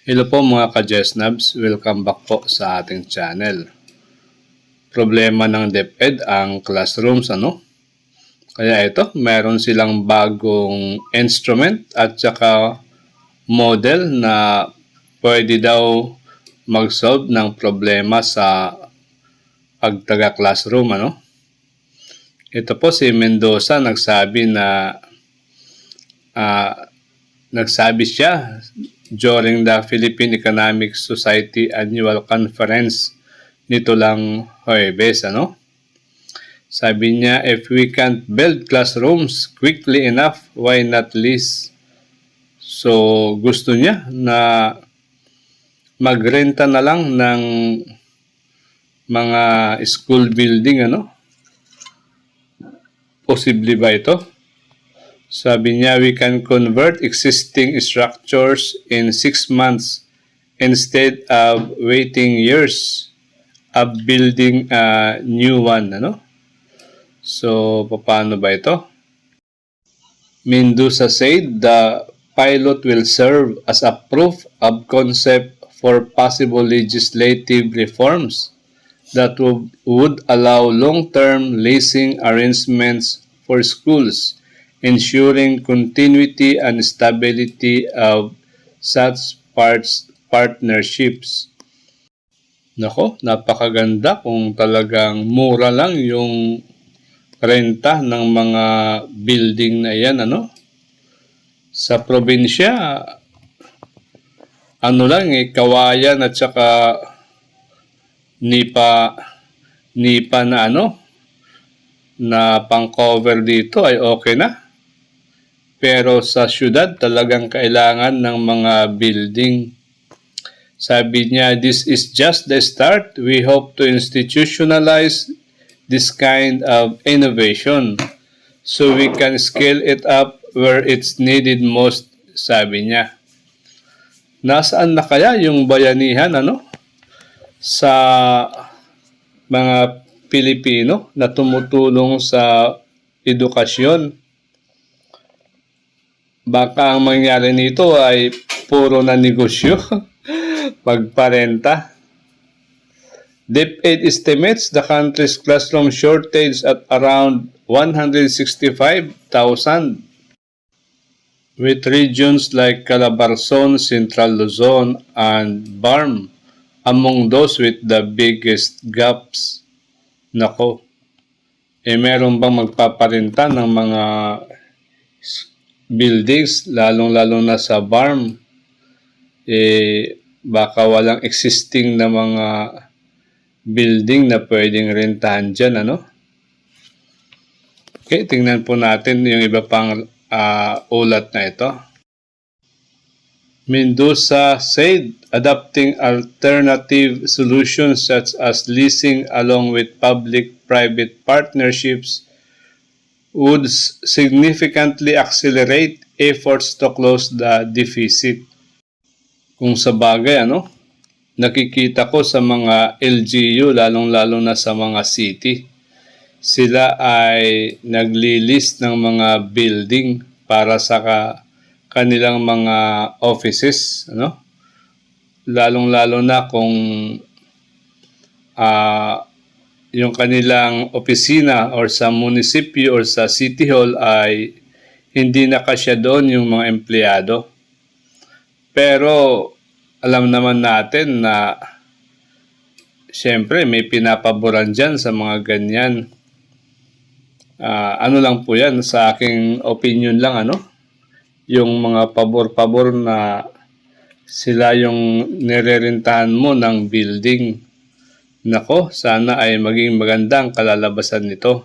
Hello po mga ka-Jesnabs, welcome back po sa ating channel. Problema ng DepEd ang classrooms ano? Kaya ito, meron silang bagong instrument at saka model na pwede daw mag-solve ng problema sa pagtaga classroom ano? Ito po si Mendoza nagsabi na ah, nagsabi siya during the Philippine Economic Society Annual Conference nito lang Huwebes, ano? Sabi niya, if we can't build classrooms quickly enough, why not lease? So, gusto niya na magrenta na lang ng mga school building, ano? Posible ba ito? Sabi niya, we can convert existing structures in six months instead of waiting years of building a new one. Ano? So, paano ba ito? Mendoza said the pilot will serve as a proof of concept for possible legislative reforms that would, allow long-term leasing arrangements for schools ensuring continuity and stability of such parts partnerships. Nako, napakaganda kung talagang mura lang yung renta ng mga building na yan, ano? Sa probinsya, ano lang eh, kawayan at saka nipa, nipa na ano, na pang-cover dito ay okay na. Pero sa syudad talagang kailangan ng mga building. Sabi niya, this is just the start. We hope to institutionalize this kind of innovation so we can scale it up where it's needed most, sabi niya. Nasaan na kaya yung bayanihan ano? Sa mga Pilipino na tumutulong sa edukasyon baka ang mangyari nito ay puro na negosyo, pagparenta. DepEd estimates the country's classroom shortage at around 165,000 with regions like Calabarzon, Central Luzon, and Barm among those with the biggest gaps. Nako, eh meron bang magpaparenta ng mga buildings, lalong-lalo na sa farm, eh, baka walang existing na mga building na pwedeng rentahan dyan, ano? Okay, tingnan po natin yung iba pang ah, ulat na ito. Mendoza said adopting alternative solutions such as leasing along with public-private partnerships would significantly accelerate efforts to close the deficit. Kung sa bagay, ano, nakikita ko sa mga LGU, lalong-lalo na sa mga city, sila ay naglilist ng mga building para sa ka- kanilang mga offices, ano? Lalong-lalo na kung ah yung kanilang opisina or sa munisipyo or sa city hall ay hindi na kasya doon yung mga empleyado. Pero alam naman natin na siyempre may pinapaboran dyan sa mga ganyan. Ah, ano lang po yan, sa aking opinion lang ano, yung mga pabor-pabor na sila yung nirerentahan mo ng building. Nako, sana ay maging magandang kalalabasan nito.